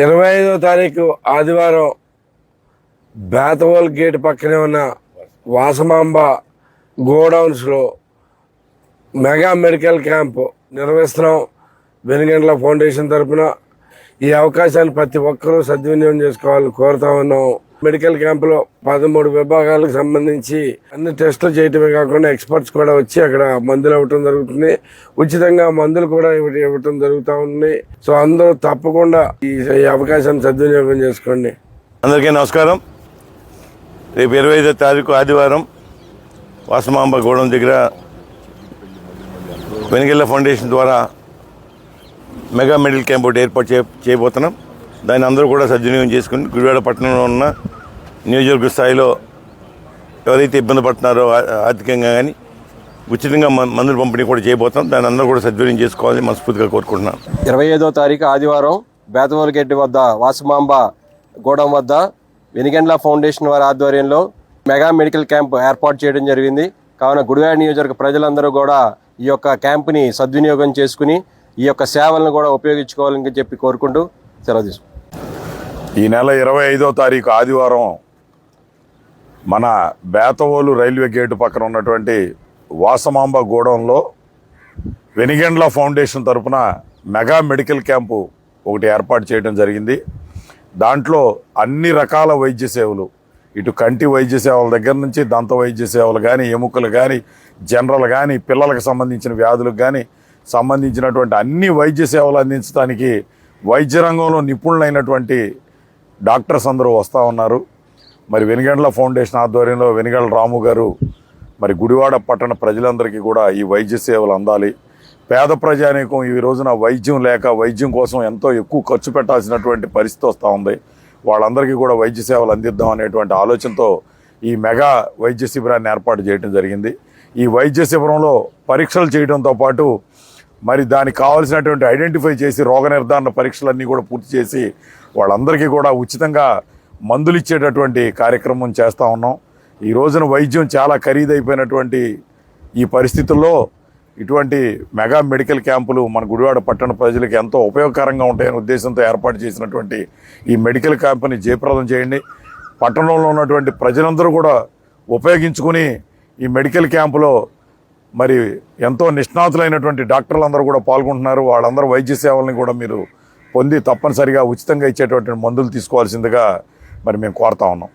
ఇరవై ఐదో తారీఖు ఆదివారం బేతవోల్ గేట్ పక్కనే ఉన్న వాసమాంబ గోడౌన్స్లో మెగా మెడికల్ క్యాంప్ నిర్వహిస్తున్నాం. వెనుగండ్ల ఫౌండేషన్ తరఫున ఈ అవకాశాన్ని ప్రతి ఒక్కరూ సద్వినియోగం చేసుకోవాలని కోరుతా ఉన్నాం. మెడికల్ క్యాంపులో పదమూడు విభాగాలకు సంబంధించి అన్ని టెస్టులు చేయటమే కాకుండా ఎక్స్పర్ట్స్ కూడా వచ్చి అక్కడ మందులు ఇవ్వటం జరుగుతుంది. ఉచితంగా మందులు కూడా ఇవ్వటం జరుగుతూ ఉంది. సో అందరూ తప్పకుండా ఈ అవకాశాన్ని సద్వినియోగం చేసుకోండి. అందరికీ నమస్కారం. రేపు ఇరవై ఐదో తారీఖు ఆదివారం వాసమాంబ గూడెం దగ్గర వెనిగెల్ల ఫౌండేషన్ ద్వారా మెగా మెడికల్ క్యాంప్ ఒకటి ఏర్పాటు చే చేయబోతున్నాం. దాన్ని అందరూ కూడా సద్వినియోగం చేసుకుని గుడివాడ పట్టణంలో ఉన్న నియోజకవర్గ స్థాయిలో ఎవరైతే ఇబ్బంది పడుతున్నారో ఆర్థికంగా కానీ ఉచితంగా మ- మందుల పంపిణీ కూడా చేయబోతున్నాం. దాన్ని అందరూ కూడా సద్వినియోగం చేసుకోవాలని మనస్ఫూర్తిగా కోరుకుంటున్నాను. ఇరవై ఐదో తారీఖు ఆదివారం బేతవోలు వద్ద వాసుమాంబ గూడెం వద్ద వెనిగండ్ల ఫౌండేషన్ వారి ఆధ్వర్యంలో మెగా మెడికల్ క్యాంప్ ఏర్పాటు చేయడం జరిగింది. కావున గుడివాడ నియోజకవర్గ ప్రజలందరూ కూడా ఈ యొక్క క్యాంపుని సద్వినియోగం చేసుకుని ఈ యొక్క సేవలను కూడా ఉపయోగించుకోవాలని చెప్పి కోరుకుంటూ చర్య తీసుకుంటాం ఈ నెల ఇరవై ఐదో తారీఖు ఆదివారం మన బేతవోలు రైల్వే గేటు పక్కన ఉన్నటువంటి వాసమాంబ గూడెంలో వెనిగండ్ల ఫౌండేషన్ తరపున మెగా మెడికల్ క్యాంపు ఒకటి ఏర్పాటు చేయడం జరిగింది. దాంట్లో అన్ని రకాల వైద్య సేవలు ఇటు కంటి వైద్య సేవల దగ్గర నుంచి దంత వైద్య సేవలు కానీ ఎముకలు కానీ జనరల్ కానీ పిల్లలకు సంబంధించిన వ్యాధులకు కానీ సంబంధించినటువంటి అన్ని వైద్య సేవలు అందించడానికి వైద్య రంగంలో నిపుణులైనటువంటి డాక్టర్స్ అందరూ వస్తూ ఉన్నారు. మరి వెనుగండ్ల ఫౌండేషన్ ఆధ్వర్యంలో వెనుగండ్ల రాము గారు మరి గుడివాడ పట్టణ ప్రజలందరికీ కూడా ఈ వైద్య సేవలు అందాలి. పేద ప్రజానీకం ఈ రోజున వైద్యం లేక వైద్యం కోసం ఎంతో ఎక్కువ ఖర్చు పెట్టాల్సినటువంటి పరిస్థితి వస్తూ ఉంది. వాళ్ళందరికీ కూడా వైద్య సేవలు అందిద్దాం అనేటువంటి ఆలోచనతో ఈ మెగా వైద్య శిబిరాన్ని ఏర్పాటు చేయడం జరిగింది. ఈ వైద్య శిబిరంలో పరీక్షలు చేయడంతో పాటు మరి దానికి కావాల్సినటువంటి ఐడెంటిఫై చేసి రోగ నిర్ధారణ పరీక్షలన్నీ కూడా పూర్తి చేసి వాళ్ళందరికీ కూడా ఉచితంగా మందులు ఇచ్చేటటువంటి కార్యక్రమం చేస్తూ ఉన్నాం. ఈ రోజున వైద్యం చాలా ఖరీదైపోయినటువంటి ఈ పరిస్థితుల్లో ఇటువంటి మెగా మెడికల్ క్యాంపులు మన గుడివాడ పట్టణ ప్రజలకు ఎంతో ఉపయోగకరంగా ఉంటాయనే ఉద్దేశంతో ఏర్పాటు చేసినటువంటి ఈ మెడికల్ క్యాంపుని జయప్రదం చేయండి. పట్టణంలో ఉన్నటువంటి ప్రజలందరూ కూడా ఉపయోగించుకుని ఈ మెడికల్ క్యాంపులో మరి ఎంతో నిష్ణాతులైనటువంటి డాక్టర్లు అందరూ కూడా పాల్గొంటున్నారు. వాళ్ళందరూ వైద్య సేవల్ని కూడా మీరు పొంది తప్పనిసరిగా ఉచితంగా ఇచ్చేటటువంటి మందులు తీసుకోవాల్సిందిగా మరి మేము కోరుతా ఉన్నాం.